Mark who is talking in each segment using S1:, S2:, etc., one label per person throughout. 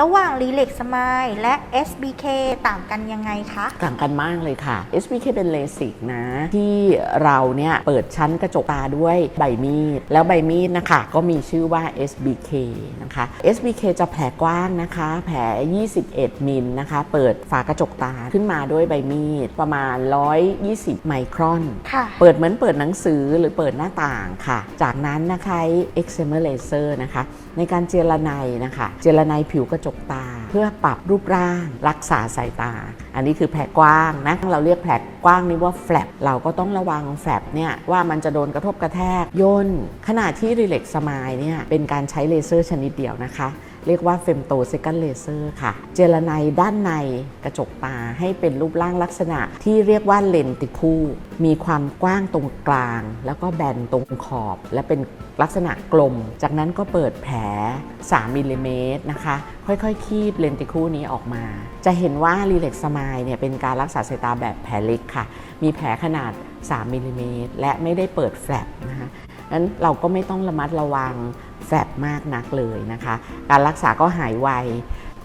S1: ระหว่าง Relax Smile และ SBK ต่างกันยังไงคะ
S2: ต่างกันมากเลยค่ะ SBK เป็นเลสิกนะ ที่เราเนี่ยเปิดชั้นกระจกตาด้วยใบมีด แล้วใบมีดนะคะ ก็มีชื่อว่า SBK นะคะ SBK จะแผลกว้างนะคะ แผล 21 มิลนะคะ เปิดฝากระจกตาขึ้นมาด้วยใบมีด ประมาณ 120 ไมครอน
S1: ค่ะ
S2: เปิดเหมือนเปิดหนังสือหรือเปิดหน้าต่างค่ะ จากนั้นนะคะ excimer laser นะคะ ในการเจรไนนะคะ เจรไนผิวกระจกตา เพื่อปรับรูปร่าง รักษาสายตา อันนี้คือแผลกว้างนะเราเรียกแผลกว้างนี้ว่าแฟลปเราก็ต้องระวังแฟลปเนี่ยว่ามันจะโดนกระทบกระแทกย่นขณะที่รีเล็กสมายเนี่ยเป็นการใช้เลเซอร์ชนิดเดียวนะคะ เรียกว่าเฟมโตเซกันเลเซอร์ค่ะ เจลไนด้านในกระจกตาให้เป็นรูปร่างลักษณะที่เรียกว่าเลนติคูมีความกว้างตรงกลาง แล้วก็แบนตรงขอบ และเป็นลักษณะกลม จากนั้นก็เปิดแผล 3มิลลิเมตรนะคะ ค่อยๆ คีบเลนติคูนี้ออกมา จะเห็นว่ารีเล็กสมายเนี่ยเป็นการรักษาสายตาแบบแผลเล็กค่ะ มีแผลขนาด 3มิลลิเมตรและไม่ได้เปิดแฟลปนะคะ นั้นเราก็ไม่ต้องระมัดระวังแฟลปมากนักเลยนะคะ การรักษาก็หายไว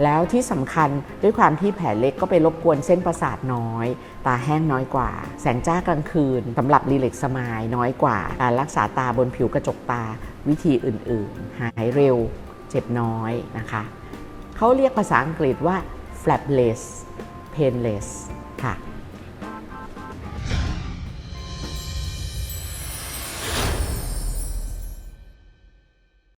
S2: แล้วที่สำคัญด้วยความที่แผลเล็กก็ไปรบกวนเส้นประสาทน้อย ตาแห้งน้อยกว่า แสงจ้ากลางคืนสำหรับรีเล็กสมายน้อยกว่า การรักษาตาบนผิวกระจกตาวิธีอื่น ๆ หายเร็ว เจ็บน้อยนะคะ เขาเรียกภาษาอังกฤษว่า flapless painless ค่ะ